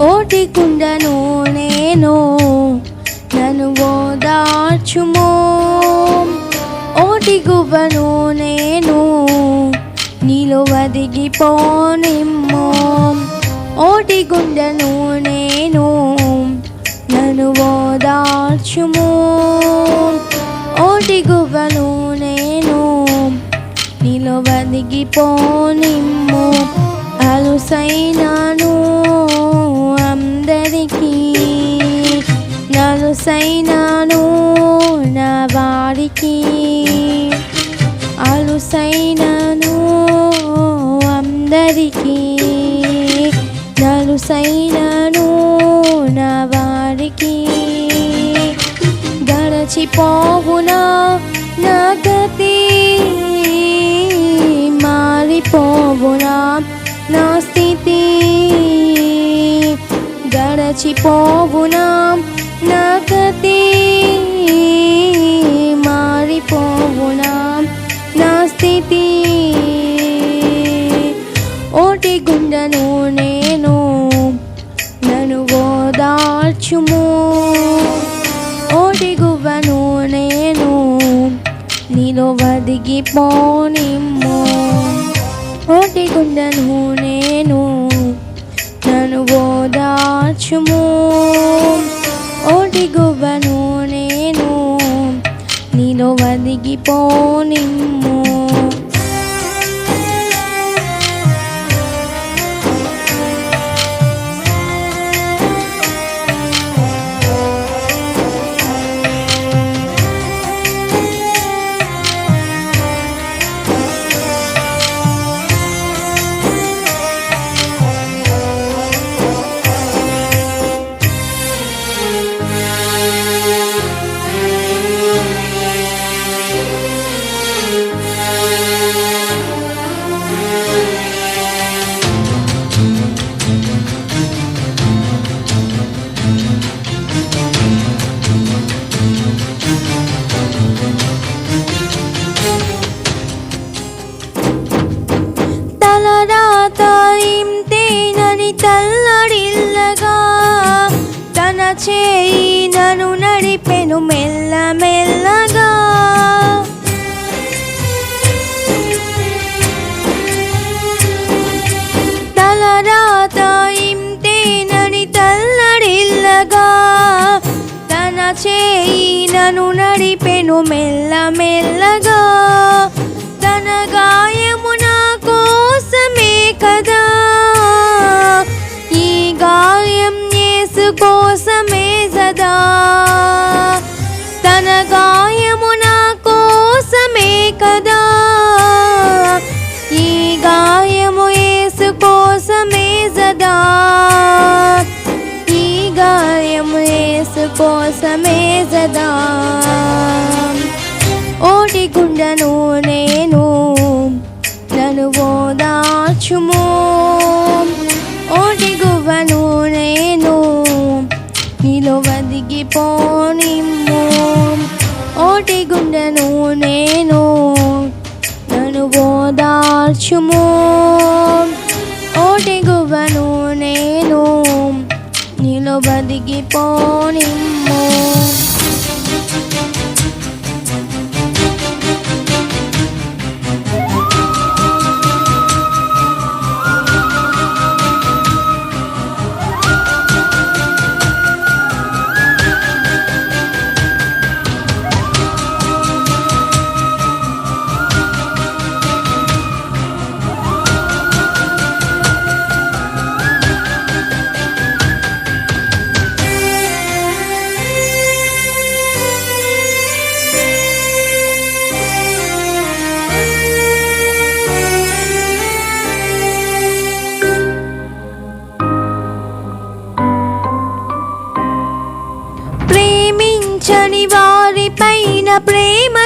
ఓటి కుండను నేను నన్ను ఓదార్చుమో. ఓటి గువ్వను నేను నీలో వదిగిపోనిమ్మో ఓటి గుండెను నేను నన్ను ఓదార్చుము. ఓటి గువ్వను నేను నీలో వదిగిపోనిమ్ము అలుసైనా నలుసైనాను నా వారికి గడచిపోవునా నా గతి? మారిపోవునా నా స్థితి? గడచిపోవునా నా గతి? ఓదార్చుము ఓటి నేను నీలో వదిగిపోనిమ్ము. ఓటి గుండెను నేను నన్ను ఓదార్చుము. ఓటి నేను నీలో వదిగిపోనిమ్ము. నన్ను నడిపెను మెల్ల మెల్లగా. తలరాత ఇంతేనని తల్లడిల్లగా. తన చేయి నన్ను నడిపెను మెల్ల మెల్లగా. వదిగిపోనిమ్ము ఓటి గుండెను నేను నన్ను ఓదార్చుము. ఓటి గువ్వను నేను నీలో బదిగిపోనిమ్ము. ప్రేమించని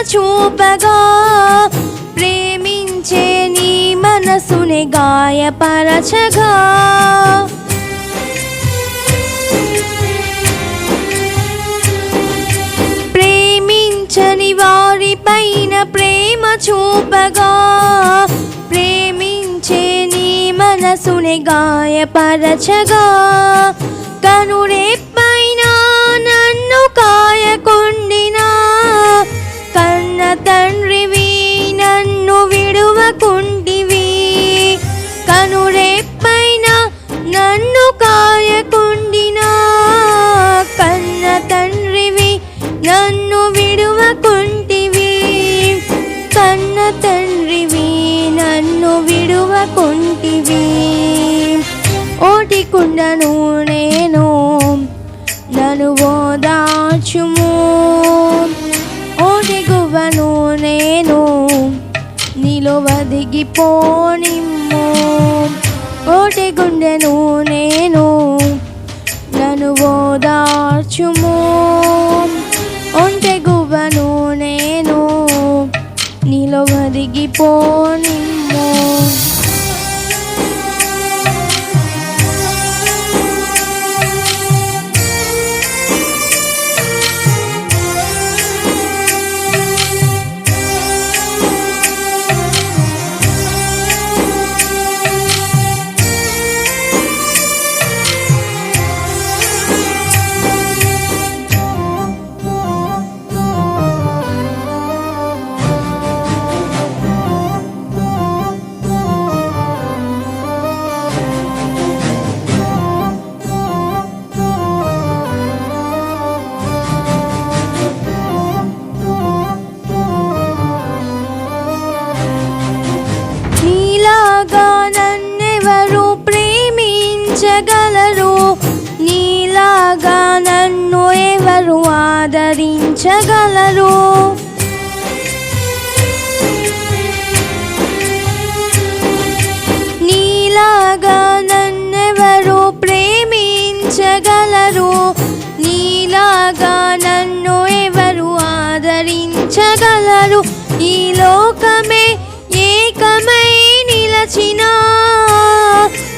చూపగా ప్రేమించే నీ మనసుని గాయపరచగా. ప్రేమించని వారి పైన ప్రేమ చూపగా ప్రేమించే నీ మనసుని గాయపరచగా. పైన నన్ను కాయకుండి విడువకుంటివి ఓటి కుండను నేను నను ఓదాచుము. ఓటి గువ్వను నేను నీలో వదిగిపోనిమ్ము ఓటి గుండెను నేను నన్ను ఓదార్చుము. ఒంటె గువ్వను నేను నీలో వదిగిపోనిమ్ము ఆదరించగలరు. నీలాగా నన్ను ఎవరు ఆదరించగలరు? నీలాగా నన్నెవరు ప్రేమించగలరు? నీలాగా నన్ను ఎవరు ఆదరించగలరు? ఈలో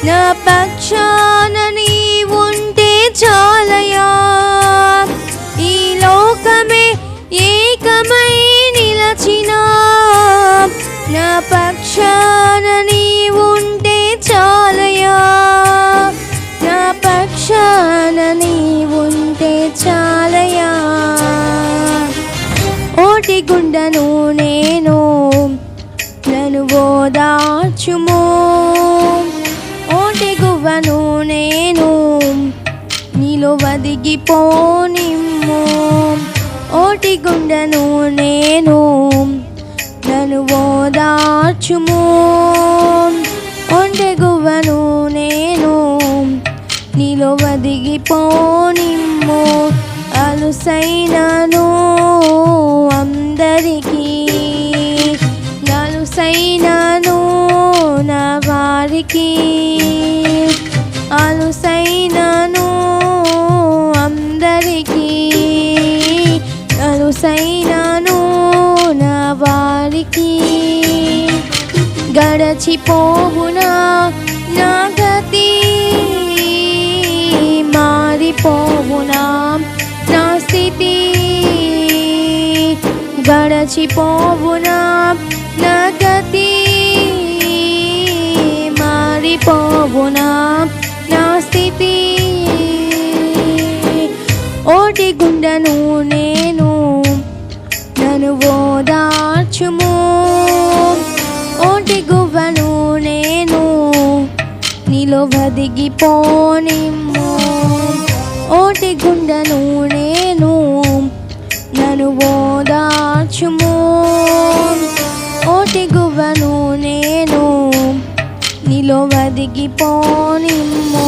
నా పక్షాన నీ ఉంటే చాలయా? ఈ లోకమే ఏకమై నిలచిన నా పక్షాన నీ ఉంటే చాలయా? నా పక్షాన నీ ఉంటే చాలయా? ఓటి గుండను నేను నన్ను ఓదార్చుము. ఓటి నేను. నీలో వదిగిపోనిమ్ము. ఓటి గుండెను నేను నన్ను ఓదార్చుము. ఒంటె గువ్వను నేను నీలో వదిగిపోనిమ్ము. అలుసైనను అందరికీ నలుసైనను నా వారికి. వారికి గడచిపోవునా నా గతి మారిపోవునా నా స్థితి? గడచిపోవునా నీలో వదిగిపోనిమ్ము. ఓటి గుండెను నేను నన్ను ఓదార్చుము. ఓటి గువ్వను నేను నీలో వదిగిపోనిమ్ము.